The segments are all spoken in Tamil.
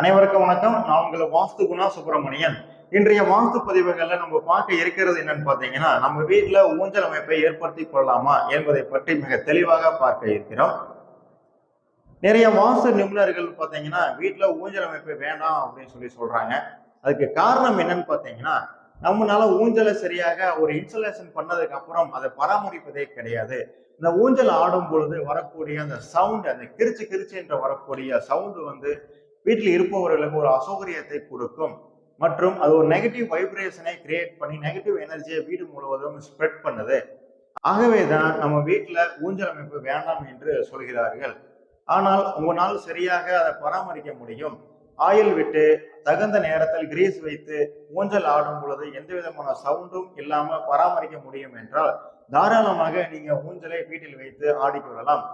அனைவருக்கும் வணக்கம். நான் உங்களை வாஸ்து குணா சுப்பிரமணியன். இன்றைய வாஸ்து பதிவுகள்ல நம்ம பார்க்க இருக்கிறது என்னன்னு பாத்தீங்கன்னா நம்ம வீட்டுல ஊஞ்சல் அமைப்பை ஏற்படுத்தி கொள்ளலாமா என்பதை பற்றி மிக தெளிவாக பார்க்க இருக்கிறோம். நிறைய வாஸ்து நிபுணர்கள் பாத்தீங்கன்னா வீட்டுல ஊஞ்சல் அமைப்பு வேண்டாம் அப்படின்னு சொல்லி சொல்றாங்க. அதுக்கு காரணம் என்னன்னு பாத்தீங்கன்னா நம்மளால ஊஞ்சலை சரியாக ஒரு இன்ஸ்டலேஷன் பண்ணதுக்கு அப்புறம் அதை பராமரிப்பதே கிடையாது. இந்த ஊஞ்சல் ஆடும் பொழுது வரக்கூடிய அந்த சவுண்ட் அந்த கிரிச்சு கிரிச்சு என்று வரக்கூடிய சவுண்டு வந்து வீட்டில் இருப்பவர்களுக்கு ஒரு அசௌகரியத்தை கொடுக்கும். மற்றும் அது ஒரு நெகட்டிவ் வைப்ரேஷனை கிரியேட் பண்ணி நெகட்டிவ் எனர்ஜியை வீடு முழுவதும் ஸ்ப்ரெட் பண்ணுது. ஆகவே தான் நம்ம வீட்டில் ஊஞ்சல் அமைப்பு வேண்டாம் என்று சொல்கிறார்கள். ஆனால் உங்களால் சரியாக அதை பராமரிக்க முடியும். ஆயில் விட்டு தகுந்த நேரத்தில் கிரீஸ் வைத்து ஊஞ்சல் ஆடும் பொழுது எந்த விதமான சவுண்டும் இல்லாமல் பராமரிக்க முடியும் என்றால் தாராளமாக நீங்கள் ஊஞ்சலை வீட்டில் வைத்து ஆடிக்கொள்ளலாம்.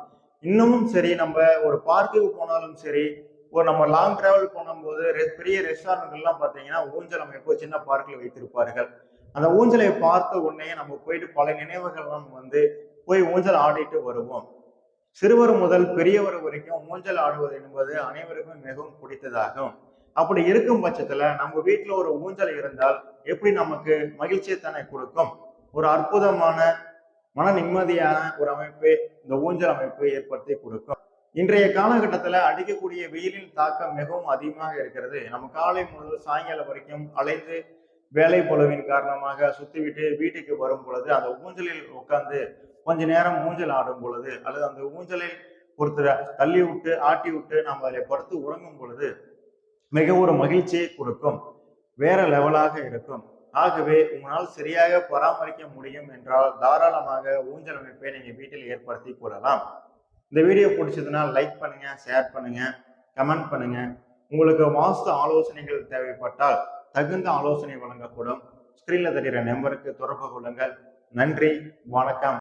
இன்னமும் சரி நம்ம ஒரு பார்க்குக்கு போனாலும் சரி இப்போ நம்ம லாங் டிராவல் பண்ணும்போது ரெ- பெரிய ரெஸ்டாரண்ட்கள்லாம் பார்த்தீங்கன்னா ஊஞ்சல் அமைப்பு சின்ன பார்க்கில் வைத்திருப்பார்கள். அந்த ஊஞ்சலை பார்த்த உடனே நம்ம போயிட்டு பல நினைவுகள்லாம் வந்து போய் ஊஞ்சல் ஆடிட்டு வருவோம். சிறுவர் முதல் பெரியவர் வரைக்கும் ஊஞ்சல் ஆடுவது என்பது அனைவருக்கும் மிகவும் பிடித்ததாகும். அப்படி இருக்கும் பட்சத்துல நம்ம வீட்டில் ஒரு ஊஞ்சல் இருந்தால் எப்படி நமக்கு மகிழ்ச்சியை தானே கொடுக்கும்? ஒரு அற்புதமான மன நிம்மதியான ஒரு அமைப்பை இந்த ஊஞ்சல் அமைப்பு ஏற்படுத்தி கொடுக்கும். இன்றைய காலகட்டத்தில் அடிக்கக்கூடிய வெயிலின் தாக்கம் மிகவும் அதிகமாக இருக்கிறது. நம்ம காலை முதல் சாயங்காலம் வரைக்கும் அலைந்து வேலை பொழுவின் காரணமாக சுத்திவிட்டு வீட்டுக்கு வரும் பொழுது அந்த ஊஞ்சலில் உட்கார்ந்து கொஞ்ச நேரம் ஊஞ்சல் ஆடும் பொழுது அல்லது அந்த ஊஞ்சலில் ஒருத்தரை தள்ளி விட்டு ஆட்டி விட்டு நாம் அதில் படுத்து உறங்கும் பொழுது மிக ஒரு மகிழ்ச்சியை கொடுக்கும். வேற லெவலாக இருக்கும். ஆகவே உங்களால் சரியாக பராமரிக்க முடியும் என்றால் தாராளமாக ஊஞ்சல் அமைப்பை நீங்கள் வீட்டில் ஏற்படுத்தி கொள்ளலாம் இந்த வீடியோ பிடிச்சதுன்னா லைக் பண்ணுங்க ஷேர் பண்ணுங்க கமெண்ட் பண்ணுங்க. உங்களுக்கு வாஸ்து ஆலோசனைகள் தேவைப்பட்டால் தகுந்த ஆலோசனை வழங்கக்கூடும். ஸ்கிரீன்ல தெரிகிற நம்பருக்கு தொடர்பு கொள்ளுங்கள். நன்றி வணக்கம்.